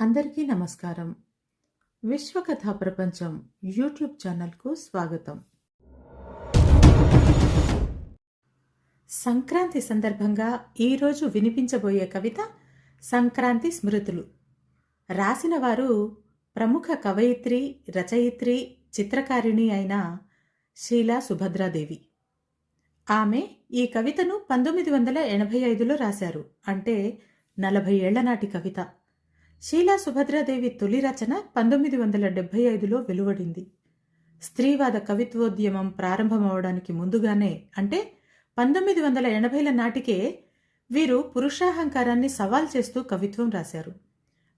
అందరికీ నమస్కారం. విశ్వకథా ప్రపంచం యూట్యూబ్ ఛానల్కు స్వాగతం. సంక్రాంతి సందర్భంగా ఈరోజు వినిపించబోయే కవిత సంక్రాంతి స్మృతులు. రాసిన వారు ప్రముఖ కవయిత్రి రచయిత్రి చిత్రకారిణి అయిన శీలా సుభద్రాదేవి. ఆమె ఈ కవితను పంతొమ్మిది వందల ఎనభై ఐదులో రాశారు. అంటే నలభై ఏళ్ళ నాటి కవిత. శీలా సుభద్రాదేవి తొలి రచన పంతొమ్మిది వందల డెబ్బై ఐదులో వెలువడింది. స్త్రీవాద కవిత్వోద్యమం ప్రారంభమవడానికి ముందుగానే అంటే పంతొమ్మిది వందల ఎనభైల నాటికే వీరు పురుషాహంకారాన్ని సవాల్ చేస్తూ కవిత్వం రాశారు.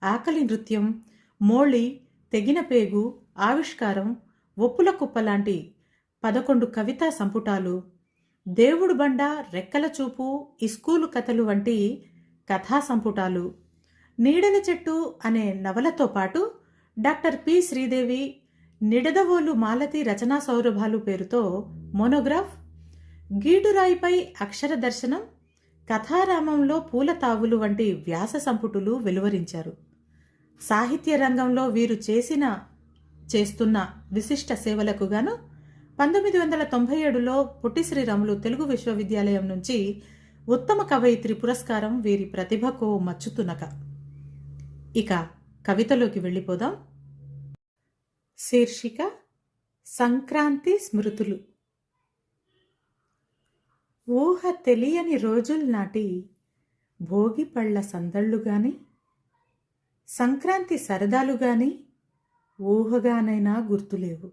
ఆకలి నృత్యం మోళి తెగిన పేగు ఆవిష్కారం ఒప్పుల కుప్ప లాంటి పదకొండు కవితా సంపుటాలు దేవుడు బండ రెక్కల చూపు ఇస్కూలు కథలు వంటి కథా సంపుటాలు నీడల చెట్టు అనే నవలతో పాటు డాక్టర్ పి శ్రీదేవి నిడదవోలు మాలతి రచనా సౌరభాలు పేరుతో మోనోగ్రాఫ్ గీటురాయిపై అక్షర దర్శనం కథారామంలో పూల తావులు వంటి వ్యాస సంపుటులు వెలువరించారు. సాహిత్య రంగంలో వీరు చేసిన చేస్తున్న విశిష్ట సేవలకు గాను పంతొమ్మిది వందల తొంభై ఏడులో పొట్టి శ్రీరాములు తెలుగు విశ్వవిద్యాలయం నుంచి ఉత్తమ కవయిత్రి పురస్కారం వీరి ప్రతిభకు మచ్చుతునక. ఇక కవితలోకి వెళ్ళిపోదాం. శీర్షిక సంక్రాంతి స్మృతులు. ఊహ తెలియని రోజుల నాటి భోగి పళ్ళ సందళ్ళు గాని సంక్రాంతి సరదాలు గాని ఊహగానైనా గుర్తులేవు.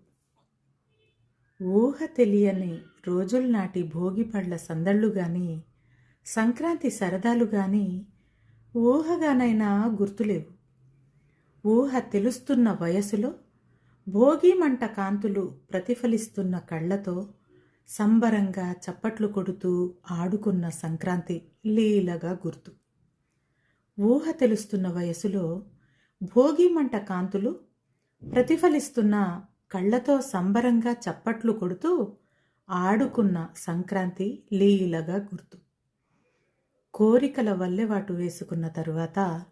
ఊహ తెలియని రోజుల నాటి భోగి పళ్ళ సందళ్ళు గాని సంక్రాంతి సరదాలు గాని ఊహగానైనా గుర్తులేవు. ఊహ తెలుస్తున్న వయసులో భోగి మంట కాంతులు ప్రతిఫలిస్తున్న కళ్ళతో సంబరంగా చప్పట్లు కొడుతూ ఆడుకున్న సంక్రాంతి లీలగా గుర్తు. ఊహ తెలుస్తున్న వయసులో భోగి మంట కాంతులు ప్రతిఫలిస్తున్న కళ్ళతో సంబరంగా చప్పట్లు కొడుతూ ఆడుకున్న సంక్రాంతి లీలగా గుర్తు. కోరికల వల్లెవాటు వేసుకున్న తరువాత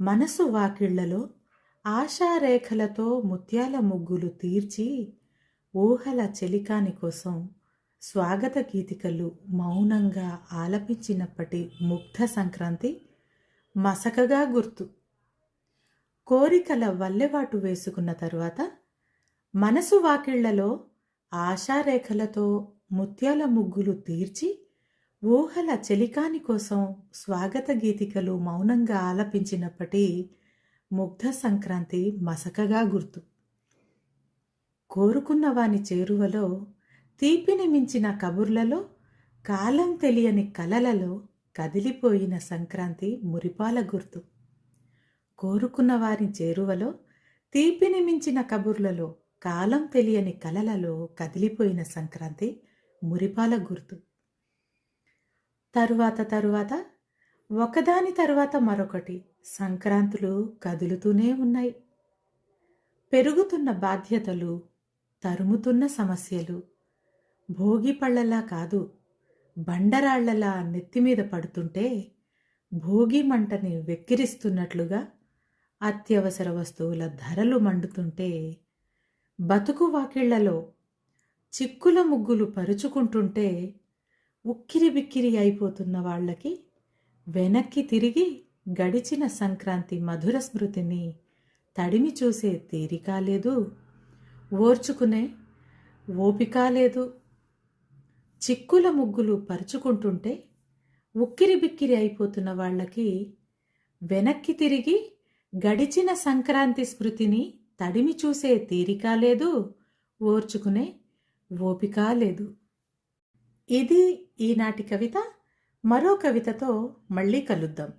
మనసు వాకిళ్ళలో ఆశారేఖలతో ముత్యాల ముగ్గులు తీర్చి ఊహల చెలికాని కోసం స్వాగత గీతికలు మౌనంగా ఆలపించినప్పటి ముగ్ధ సంక్రాంతి మసకగా గుర్తు. కోరికల వల్లెవాటు వేసుకున్న తరువాత మనసు వాకిళ్ళలో ఆశారేఖలతో ముత్యాల ముగ్గులు తీర్చి ఊహల చెలికాని కోసం స్వాగత గీతికలు మౌనంగా ఆలపించినప్పటి ముగ్ధ సంక్రాంతి మసకగా గుర్తు. కోరుకున్న వాని చేరువలో తీపిని మించిన కబుర్లలో కాలం తెలియని కలలలో కదిలిపోయిన సంక్రాంతి మురిపాల గుర్తు. కోరుకున్న వారి చేరువలో తీపిని మించిన కబుర్లలో కాలం తెలియని కలలలో కదిలిపోయిన సంక్రాంతి మురిపాల గుర్తు. తరువాత తరువాత ఒకదాని తరువాత మరొకటి సంక్రాంతులు కదులుతూనే ఉన్నాయి. పెరుగుతున్న బాధ్యతలు తరుముతున్న సమస్యలు భోగి పళ్ళలా కాదు బండరాళ్ళలా నెత్తిమీద పడుతుంటే భోగి మంటని వెక్కిరిస్తున్నట్లుగా అత్యవసర వస్తువుల ధరలు మండుతుంటే బతుకు వాకిళ్ళలో చిక్కుల ముగ్గులు పరుచుకుంటుంటే ఉక్కిరి బిక్కిరి అయిపోతున్న వాళ్ళకి వెనక్కి తిరిగి గడిచిన సంక్రాంతి మధుర స్మృతిని తడిమి చూసే తీరిక లేదు ఓర్చుకునే ఓపిక లేదు. చిక్కుల ముగ్గులు పరుచుకుంటుంటే ఉక్కిరి బిక్కిరి అయిపోతున్న వాళ్ళకి వెనక్కి తిరిగి గడిచిన సంక్రాంతి స్మృతిని తడిమి చూసే తీరిక లేదు ఓర్చుకునే ఓపిక లేదు. ఇది ఈనాటి కవిత మరో కవితతో మళ్ళీ కలుద్దాం.